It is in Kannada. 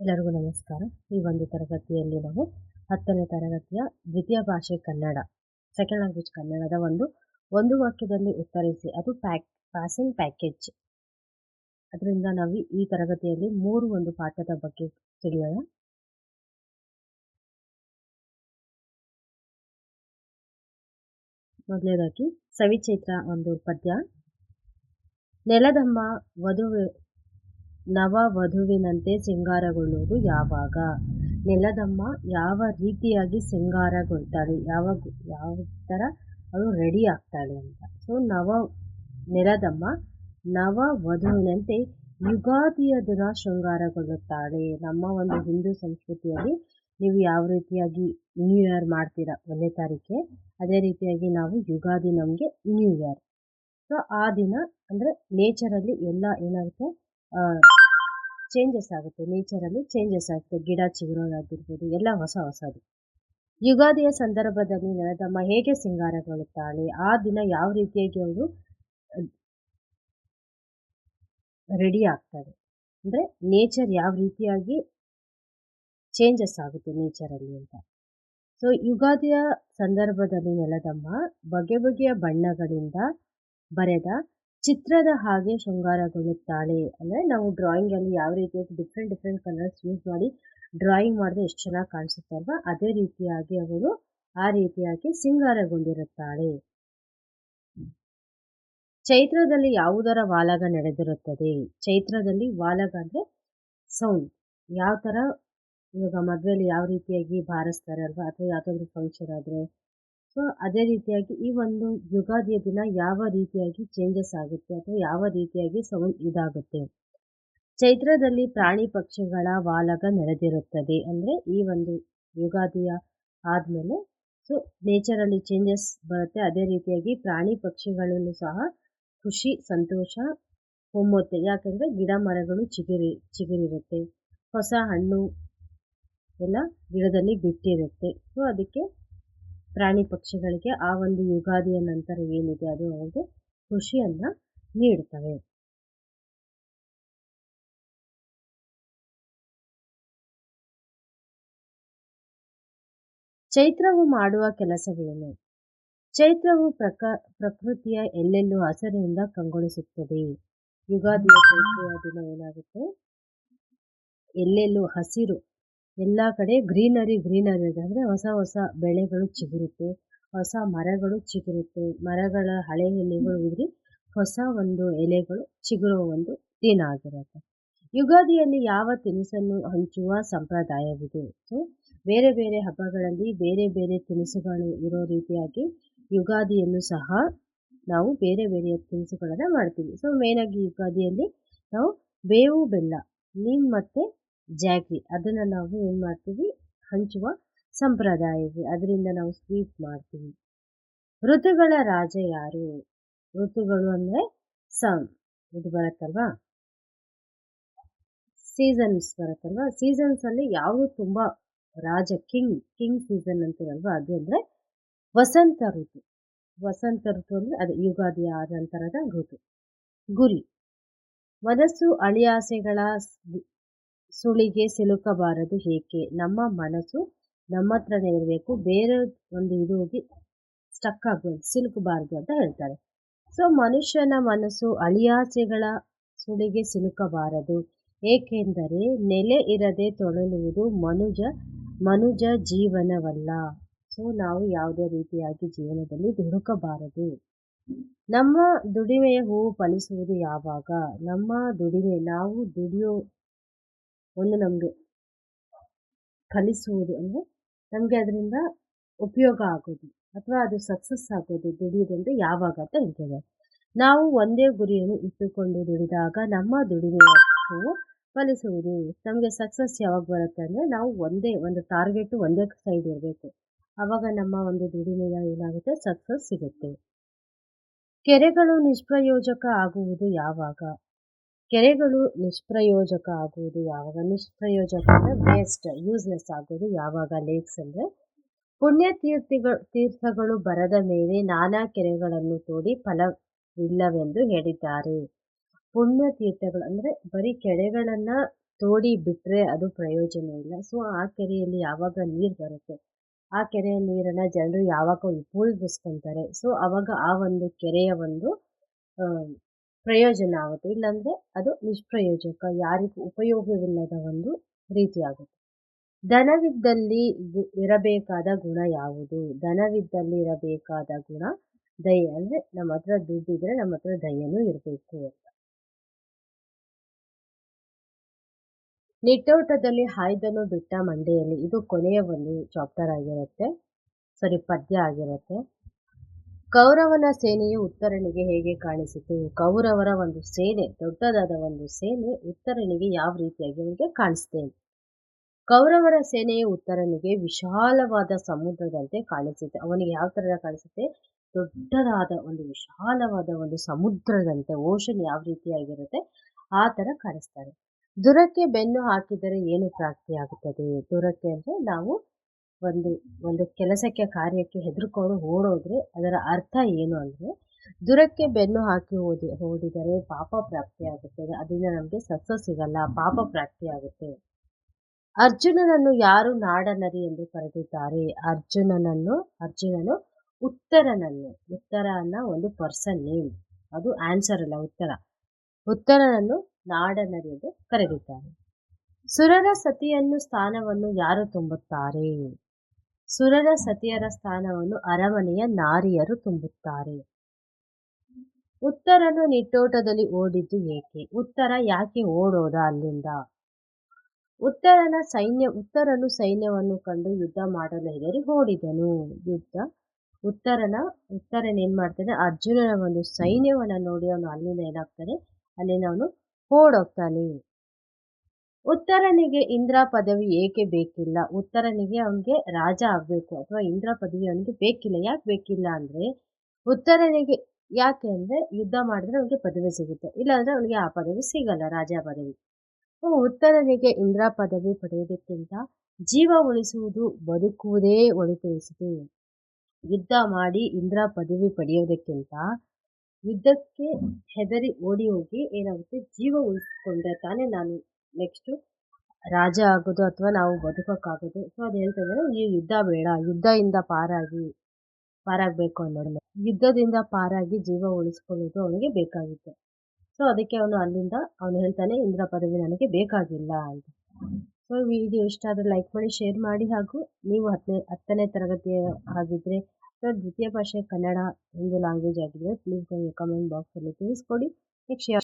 ಎಲ್ಲರಿಗೂ ನಮಸ್ಕಾರ. ಈ ಒಂದು ತರಗತಿಯಲ್ಲಿ ನಾವು ಹತ್ತನೇ ತರಗತಿಯ ದ್ವಿತೀಯ ಭಾಷೆ ಕನ್ನಡ ಸೆಕೆಂಡ್ ಲ್ಯಾಂಗ್ವೇಜ್ ಕನ್ನಡದ ಒಂದು ಒಂದು ವಾಕ್ಯದಲ್ಲಿ ಉತ್ತರಿಸಿ, ಅದು ಪ್ಯಾಕ್ ಪಾಸಿಂಗ್ ಪ್ಯಾಕೇಜ್ ಅದರಿಂದ ನಾವು ಈ ತರಗತಿಯಲ್ಲಿ ಮೂರು ಒಂದು ಪಾಠದ ಬಗ್ಗೆ ತಿಳಿಯೋಣ. ಮೊದಲನೇದಾಗಿ ಸವಿಚೈತ್ರ ಒಂದು ಪದ್ಯ. ನೆಲದಮ್ಮ ವಧುವೆ ನವ ವಧುವಿನಂತೆ ಸಿಂಗಾರಗೊಳ್ಳುವುದು ಯಾವಾಗ? ನೆಲದಮ್ಮ ಯಾವ ರೀತಿಯಾಗಿ ಸಿಂಗಾರಗೊಳ್ತಾಳೆ? ಯಾವಾಗ ಯಾವ ಥರ ಅವಳು ರೆಡಿ ಆಗ್ತಾಳೆ ಅಂತ. ಸೊ ನವ, ನೆಲದಮ್ಮ ನವ ವಧುವಿನಂತೆ ಯುಗಾದಿಯ ದಿನ ಶೃಂಗಾರಗೊಳ್ಳುತ್ತಾಳೆ ನಮ್ಮ ಒಂದು ಹಿಂದೂ ಸಂಸ್ಕೃತಿಯಲ್ಲಿ ನೀವು ಯಾವ ರೀತಿಯಾಗಿ ನ್ಯೂ ಇಯರ್ ಮಾಡ್ತೀರಾ ಒಂದೇ ತಾರೀಕೆ ಅದೇ ರೀತಿಯಾಗಿ ನಾವು ಯುಗಾದಿ ನಮಗೆ ನ್ಯೂ ಇಯರ್ ಸೊ ಆ ದಿನ ಅಂದರೆ ನೇಚರಲ್ಲಿ ಎಲ್ಲ ಏನಾಗುತ್ತೆ? ಚೇಂಜಸ್ ಆಗುತ್ತೆ. ನೇಚರಲ್ಲಿ ಚೇಂಜಸ್ ಆಗುತ್ತೆ. ಗಿಡ ಚಿಗುರೋದಾಗಿರ್ಬೋದು ಎಲ್ಲ ಹೊಸ ಹೊಸದು. ಯುಗಾದಿಯ ಸಂದರ್ಭದಲ್ಲಿ ನೆಲದಮ್ಮ ಹೇಗೆ ಸಿಂಗಾರಗೊಳ್ಳುತ್ತಾಳೆ? ಆ ದಿನ ಯಾವ ರೀತಿಯಾಗಿ ಅವಳು ರೆಡಿ ಆಗ್ತಾರೆ ಅಂದರೆ ನೇಚರ್ ಯಾವ ರೀತಿಯಾಗಿ ಚೇಂಜಸ್ ಆಗುತ್ತೆ ನೇಚರಲ್ಲಿ ಅಂತ. ಸೊ ಯುಗಾದಿಯ ಸಂದರ್ಭದಲ್ಲಿ ನೆಲದಮ್ಮ ಬಗೆ ಬಗೆಯ ಬಣ್ಣಗಳಿಂದ ಬರೆದ ಚಿತ್ರದ ಹಾಗೆ ಶೃಂಗಾರಗೊಳ್ಳುತ್ತಾಳೆ. ಅಂದರೆ ನಾವು ಡ್ರಾಯಿಂಗಲ್ಲಿ ಯಾವ ರೀತಿಯಾಗಿ ಡಿಫ್ರೆಂಟ್ ಡಿಫ್ರೆಂಟ್ ಕಲರ್ಸ್ ಯೂಸ್ ಮಾಡಿ ಡ್ರಾಯಿಂಗ್ ಮಾಡಿದ್ರೆ ಎಷ್ಟು ಚೆನ್ನಾಗಿ ಕಾಣಿಸುತ್ತಲ್ವ ಅದೇ ರೀತಿಯಾಗಿ ಅವಳು ಆ ರೀತಿಯಾಗಿ ಸಿಂಗಾರಗೊಂಡಿರುತ್ತಾಳೆ. ಚೈತ್ರದಲ್ಲಿ ಯಾವುದರ ವಾಲಗ ನಡೆದಿರುತ್ತದೆ? ಚೈತ್ರದಲ್ಲಿ ವಾಲಗ ಅಂದರೆ ಸೌಂಡ್ ಯಾವ ಥರ ಇವಾಗ ಮದುವೆಯಲ್ಲಿ ಯಾವ ರೀತಿಯಾಗಿ ಬಾರಿಸ್ತಾರೆ ಅಲ್ವಾ? ಅಥವಾ ಯಾವುದಾದ್ರೂ ಫಂಕ್ಷನ್ ಆದರೆ? ಸೊ ಅದೇ ರೀತಿಯಾಗಿ ಈ ಒಂದು ಯುಗಾದಿಯ ದಿನ ಯಾವ ರೀತಿಯಾಗಿ ಚೇಂಜಸ್ ಆಗುತ್ತೆ ಅಥವಾ ಯಾವ ರೀತಿಯಾಗಿ ಸೌಂಡ್ ಇದಾಗುತ್ತೆ? ಚೈತ್ರದಲ್ಲಿ ಪ್ರಾಣಿ ಪಕ್ಷಿಗಳ ವಾಲಗ ನಡೆದಿರುತ್ತದೆ ಅಂದರೆ ಈ ಒಂದು ಯುಗಾದಿಯ ಆದಮೇಲೆ. ಸೊ ನೇಚರಲ್ಲಿ ಚೇಂಜಸ್ ಬರುತ್ತೆ. ಅದೇ ರೀತಿಯಾಗಿ ಪ್ರಾಣಿ ಪಕ್ಷಿಗಳನ್ನು ಸಹ ಖುಷಿ, ಸಂತೋಷ ಹೊಮ್ಮುತ್ತೆ ಯಾಕಂದರೆ ಗಿಡ ಮರಗಳು ಚಿಗುರಿ, ಚಿಗುರಿರುತ್ತೆ. ಹೊಸ ಹಣ್ಣು ಎಲ್ಲ ಗಿಡದಲ್ಲಿ ಬಿಟ್ಟಿರುತ್ತೆ. ಸೊ ಅದಕ್ಕೆ ಪ್ರಾಣಿ ಪಕ್ಷಿಗಳಿಗೆ ಆ ಒಂದು ಯುಗಾದಿಯ ನಂತರ ಏನಿದೆ ಅದು ಅವರಿಗೆ ಖುಷಿಯನ್ನು ನೀಡುತ್ತವೆ ಚೈತ್ರವು ಮಾಡುವ ಕೆಲಸವೇನು? ಚೈತ್ರವು ಪ್ರಕ, ಪ್ರಕೃತಿಯ ಎಲ್ಲೆಲ್ಲೂ ಹಸಿರಿನಿಂದ ಕಂಗೊಳಿಸುತ್ತದೆ. ಯುಗಾದಿಯ ಚೈತ್ರೆಯ ದಿನ ಏನಾಗುತ್ತೆ? ಎಲ್ಲೆಲ್ಲೂ ಹಸಿರು ಎಲ್ಲ ಕಡೆ ಗ್ರೀನರಿ ಗ್ರೀನರಿ ಇದೆ. ಅಂದರೆ ಹೊಸ ಹೊಸ ಬೆಳೆಗಳು ಚಿಗುರುತ್ತೆ. ಹೊಸ ಮರಗಳು ಚಿಗುರುತ್ತೆ. ಮರಗಳ ಹಳೆ ಎಲೆಗಳು ಉದುರಿ ಹೊಸ ಒಂದು ಎಲೆಗಳು ಚಿಗುರುವ ಒಂದು ದಿನ ಆಗಿರುತ್ತೆ. ಯುಗಾದಿಯಲ್ಲಿ ಯಾವ ತಿನಿಸನ್ನು ಹಂಚುವ ಸಂಪ್ರದಾಯವಿದೆ? ಸೊ, ಬೇರೆ ಬೇರೆ ಹಬ್ಬಗಳಲ್ಲಿ ಬೇರೆ ಬೇರೆ ತಿನಿಸುಗಳು ಇರೋ ರೀತಿಯಾಗಿ ಯುಗಾದಿಯನ್ನು ಸಹ ನಾವು ಬೇರೆ ಬೇರೆ ತಿನಿಸುಗಳನ್ನು ಮಾಡ್ತೀವಿ. ಸೊ, ಮೇನಾಗಿ ಯುಗಾದಿಯಲ್ಲಿ ನಾವು ಬೇವು, ಬೆಲ್ಲ, ನೀಮ್ ಮತ್ತು ಜಾಗ್ರಿ ಅದನ್ನು ನಾವು ಏನು ಮಾಡ್ತೀವಿ? ಹಂಚುವ ಸಂಪ್ರದಾಯ ಇದೆ ಅದರಿಂದ ನಾವು ಸ್ವೀಟ್ ಮಾಡ್ತೀವಿ. ಋತುಗಳ ರಾಜ ಯಾರು? ಋತುಗಳು ಅಂದರೆ ಸಮ್ ಇದು ಬರುತ್ತಲ್ವಾ? ಸೀಸನ್ಸ್ ಬರುತ್ತಲ್ವಾ? ಸೀಸನ್ಸಲ್ಲಿ ಯಾವುದು ತುಂಬ ರಾಜ ಕಿಂಗ್ ಕಿಂಗ್ ಸೀಸನ್ ಅಂತೀರಲ್ವ? ಅದು ಅಂದರೆ ವಸಂತ ಋತು. ವಸಂತ ಋತು ಅಂದರೆ ಅದು ಯುಗಾದಿ ಆದ ನಂತರದ ಋತು. ಗುರಿ. ಮನಸ್ಸು ಅಳಿಯಾಸೆಗಳ ಸುಳಿಗೆ ಸಿಲುಕಬಾರದು ಏಕೆ? ನಮ್ಮ ಮನಸ್ಸು ನಮ್ಮ ಹತ್ರನೇ ಇರಬೇಕು. ಬೇರೆ ಒಂದು ಇದು ಹೋಗಿ ಸ್ಟಕ್ ಆಗಬಾರ್ದು ಸಿಲುಕಬಾರ್ದು ಅಂತ ಹೇಳ್ತಾರೆ. ಸೊ ಮನುಷ್ಯನ ಮನಸ್ಸು ಅಳಿಯಾಸೆಗಳ ಸುಳಿಗೆ ಸಿಲುಕಬಾರದು. ಏಕೆಂದರೆ ನೆಲೆ ಇರದೆ ತೊಳಲುವುದು ಮನುಜ ಮನುಜ ಜೀವನವಲ್ಲ. ಸೊ ನಾವು ಯಾವುದೇ ರೀತಿಯಾಗಿ ಜೀವನದಲ್ಲಿ ದುಡುಕಬಾರದು. ನಮ್ಮ ದುಡಿಮೆಯ ಹೂವು ಫಲಿಸುವುದು ಯಾವಾಗ? ನಮ್ಮ ದುಡಿಮೆ, ನಾವು ದುಡಿಯೋ ಒಂದು ನಮಗೆ ಕಲಿಸುವುದು ಅಂದರೆ ನಮಗೆ ಅದರಿಂದ ಉಪಯೋಗ ಆಗೋದು ಅಥವಾ ಅದು ಸಕ್ಸಸ್ ಆಗೋದು ದುಡಿಯೋದಂದ್ರೆ ಯಾವಾಗ ಅಂತ ಹೇಳ್ತೇವೆ. ನಾವು ಒಂದೇ ಗುರಿಯನ್ನು ಇಟ್ಟುಕೊಂಡು ದುಡಿದಾಗ ನಮ್ಮ ದುಡಿಮೆ ಫಲಿಸುವುದು. ನಮಗೆ ಸಕ್ಸಸ್ ಯಾವಾಗ ಬರುತ್ತೆ ಅಂದರೆ ನಾವು ಒಂದೇ ಒಂದು ಟಾರ್ಗೆಟು ಒಂದೇ ಸೈಡ್ ಇರಬೇಕು. ಆವಾಗ ನಮ್ಮ ಒಂದು ದುಡಿಮೆಯ ಏನಾಗುತ್ತೆ? ಸಕ್ಸಸ್ ಸಿಗುತ್ತೆ. ಕೆರೆಗಳು ನಿಷ್ಪ್ರಯೋಜಕ ಆಗುವುದು ಯಾವಾಗ? ಕೆರೆಗಳು ನಿಷ್ಪ್ರಯೋಜಕ ಆಗುವುದು ಯಾವಾಗ? ನಿಷ್ಪ್ರಯೋಜಕ ಅಂದರೆ ವೇಸ್ಟ್ ಯೂಸ್ಲೆಸ್ ಆಗೋದು ಯಾವಾಗ? ಲೇಕ್ಸ್ ಅಂದರೆ ಪುಣ್ಯ ತೀರ್ಥಿಗಳು ಬರದ ಮೇಲೆ ನಾನಾ ಕೆರೆಗಳನ್ನು ತೋಡಿ ಫಲವಿಲ್ಲವೆಂದು ಹೇಳಿದ್ದಾರೆ. ಪುಣ್ಯ ತೀರ್ಥಗಳು ಅಂದರೆ ಬರೀ ಕೆರೆಗಳನ್ನು ತೋಡಿ ಬಿಟ್ಟರೆ ಅದು ಪ್ರಯೋಜನ ಇಲ್ಲ. ಸೊ ಆ ಕೆರೆಯಲ್ಲಿ ಯಾವಾಗ ನೀರು ಬರುತ್ತೆ? ಆ ಕೆರೆಯ ನೀರನ್ನು ಜನರು ಯಾವಾಗ ಉಪಯೋಗಿಸ್ಕೊತಾರೆ ಸೊ ಅವಾಗ ಆ ಒಂದು ಕೆರೆಯ ಒಂದು ಪ್ರಯೋಜನ ಆಗುತ್ತೆ. ಇಲ್ಲಾಂದರೆ ಅದು ನಿಷ್ಪ್ರಯೋಜಕ. ಯಾರಿಗೂ ಉಪಯೋಗವಿಲ್ಲದ ಒಂದು ರೀತಿ ಆಗುತ್ತೆ ದನವಿದ್ದಲ್ಲಿ ಇರಬೇಕಾದ ಗುಣ ಯಾವುದು? ದನವಿದ್ದಲ್ಲಿ ಇರಬೇಕಾದ ಗುಣ ದಯೆ. ಅಂದರೆ ನಮ್ಮ ಹತ್ರ ದುಡ್ಡಿದ್ರೆ ನಮ್ಮ ಹತ್ರ ದಯೆನೂ ಇರಬೇಕು ಅಂತ. ನಿಟ್ಟೋಟದಲ್ಲಿ ಹಾಯ್ದನು ಬಿಟ್ಟ ಮಂಡೆಯಲ್ಲಿ ಇದು ಕೊನೆಯ ಒಂದು ಚಾಪ್ಟರ್ ಆಗಿರುತ್ತೆ. ಸಾರಿ ಪದ್ಯ ಆಗಿರುತ್ತೆ. ಕೌರವನ ಸೇನೆಯು ಉತ್ತರನಿಗೆ ಹೇಗೆ ಕಾಣಿಸಿತು? ಕೌರವರ ಒಂದು ಸೇನೆ, ದೊಡ್ಡದಾದ ಒಂದು ಸೇನೆ ಉತ್ತರನಿಗೆ ಯಾವ ರೀತಿಯಾಗಿ ಅವನಿಗೆ ಕಾಣಿಸ್ತೆ? ಕೌರವರ ಸೇನೆಯ ಉತ್ತರನಿಗೆ ವಿಶಾಲವಾದ ಸಮುದ್ರದಂತೆ ಕಾಣಿಸುತ್ತೆ ಅವನಿಗೆ ಯಾವ ಥರ ಕಾಣಿಸುತ್ತೆ ದೊಡ್ಡದಾದ ಒಂದು ವಿಶಾಲವಾದ ಒಂದು ಸಮುದ್ರದಂತೆ, ಓಷನ್ ಯಾವ ರೀತಿಯಾಗಿರುತ್ತೆ, ಆ ಥರ ಕಾಣಿಸ್ತಾರೆ ದುರಕ್ಕೆ ಬೆನ್ನು ಹಾಕಿದರೆ ಏನು ಪ್ರಾಪ್ತಿಯಾಗುತ್ತದೆ? ದುರಕ್ಕೆ ಅಂದರೆ ನಾವು ಒಂದು ಒಂದು ಕೆಲಸಕ್ಕೆ, ಕಾರ್ಯಕ್ಕೆ ಹೆದರ್ಕೊಂಡು ಓಡೋದ್ರೆ ಅದರ ಅರ್ಥ ಏನು ಅಂದರೆ, ದುರಕ್ಕೆ ಬೆನ್ನು ಹಾಕಿ ಓದಿ, ಓಡಿದರೆ ಪಾಪ ಪ್ರಾಪ್ತಿಯಾಗುತ್ತದೆ ಅದರಿಂದ ನಮಗೆ ಸತ್ಸ ಸಿಗಲ್ಲ, ಪಾಪ ಪ್ರಾಪ್ತಿಯಾಗುತ್ತೆ ಅರ್ಜುನನನ್ನು ಯಾರು ನಾಡನರಿ ಎಂದು ಕರೆದಿದ್ದಾರೆ? ಅರ್ಜುನನನ್ನು, ಅರ್ಜುನನು ಉತ್ತರನನ್ನು ಉತ್ತರ ಅನ್ನೋ ಒಂದು ಪರ್ಸನ್ ನೇಮ್. ಅದು ಆನ್ಸರ್ ಅಲ್ಲ, ಉತ್ತರ. ಉತ್ತರನನ್ನು ನಾಡನರಿ ಎಂದು ಕರೆದಿದ್ದಾರೆ. ಸುರರ ಸತಿಯನ್ನು ಸ್ಥಾನವನ್ನು ಯಾರು ತುಂಬುತ್ತಾರೆ? ಸುರರ ಸತಿಯರ ಸ್ಥಾನವನ್ನು ಅರಮನೆಯ ನಾರಿಯರು ತುಂಬುತ್ತಾರೆ. ಉತ್ತರನು ನಿಟ್ಟೋಟದಲ್ಲಿ ಓಡಿದ್ದು ಏಕೆ? ಉತ್ತರ ಯಾಕೆ ಓಡೋದ ಅಲ್ಲಿಂದ? ಉತ್ತರನ ಸೈನ್ಯ, ಉತ್ತರನು ಸೈನ್ಯವನ್ನು ಕಂಡು ಯುದ್ಧ ಮಾಡಲು ಹೆದರಿ ಓಡಿದನು. ಯುದ್ಧ, ಉತ್ತರನ ಉತ್ತರನ ಏನ್ ಮಾಡ್ತಾನೆ? ಅರ್ಜುನನ ಒಂದು ಸೈನ್ಯವನ್ನ ನೋಡಿ ಅವನು ಅಲ್ಲಿಂದ ಏನಾಗ್ತಾನೆ? ಅಲ್ಲಿಂದ ಅವನು ಓಡೋಗ್ತಾನೆ. ಉತ್ತರನಿಗೆ ಇಂದ್ರ ಪದವಿ ಏಕೆ ಬೇಕಿಲ್ಲ? ಉತ್ತರನಿಗೆ ಅವನಿಗೆ ರಾಜ ಆಗಬೇಕು ಅಥವಾ ಇಂದ್ರ ಪದವಿ ಅವನಿಗೆ ಬೇಕಿಲ್ಲ. ಯಾಕೆ ಬೇಕಿಲ್ಲ ಅಂದರೆ ಉತ್ತರನಿಗೆ ಯಾಕೆ ಅಂದರೆ ಯುದ್ಧ ಮಾಡಿದ್ರೆ ಅವನಿಗೆ ಪದವಿ ಸಿಗುತ್ತೆ. ಇಲ್ಲಾಂದರೆ ಅವನಿಗೆ ಆ ಪದವಿ ಸಿಗಲ್ಲ, ರಾಜ ಪದವಿ. ಉತ್ತರನಿಗೆ ಇಂದ್ರ ಪದವಿ ಪಡೆಯುವುದಕ್ಕಿಂತ ಜೀವ ಉಳಿಸುವುದು, ಬದುಕುವುದೇ ಒಳಿತುಳಿಸಿತು ಯುದ್ಧ ಮಾಡಿ ಇಂದ್ರ ಪದವಿ ಪಡೆಯೋದಕ್ಕಿಂತ ಯುದ್ಧಕ್ಕೆ ಹೆದರಿ ಓಡಿ ಹೋಗಿ ಏನಾಗುತ್ತೆ? ಜೀವ ಉಳಿಸಿಕೊಂಡ್ರೆ ತಾನೇ ನಾನು. ನೆಕ್ಸ್ಟು ರಾಜ ಆಗೋದು ಅಥವಾ ನಾವು ಬದುಕೋಕ್ಕಾಗೋದು. ಸೊ ಅದು ಹೇಳ್ತಿದ್ದಾರೆ ಈ ಯುದ್ಧ ಬೇಡ, ಯುದ್ಧದಿಂದ ಪಾರಾಗಿ, ಪಾರಾಗಬೇಕು ಅನ್ನೋದು. ಯುದ್ಧದಿಂದ ಪಾರಾಗಿ ಜೀವ ಉಳಿಸ್ಕೊಳ್ಳೋದು ಅವನಿಗೆ ಬೇಕಾಗಿತ್ತು. ಸೊ ಅದಕ್ಕೆ ಅವನು ಅಲ್ಲಿಂದ, ಅವನು ಹೇಳ್ತಾನೆ, ಇಂದ್ರ ಪದವಿ ನನಗೆ ಬೇಕಾಗಿಲ್ಲ ಅಂತ. ಸೊ ವಿಡಿಯೋ ಇಷ್ಟ ಆದರೆ ಲೈಕ್ ಮಾಡಿ ಶೇರ್ ಮಾಡಿ ಹಾಗೂ ನೀವು ಹತ್ತನೇ ಹತ್ತನೇ ತರಗತಿಯ ಆಗಿದ್ದರೆ ಸೊ ದ್ವಿತೀಯ ಭಾಷೆ ಕನ್ನಡ ಒಂದು ಲ್ಯಾಂಗ್ವೇಜ್ ಆಗಿದ್ದರೆ ಪ್ಲೀಸ್ ನನಗೆ ಕಮೆಂಟ್ ಬಾಕ್ಸಲ್ಲಿ ತಿಳಿಸ್ಕೊಡಿ. ನೆಕ್ಸ್ಟ್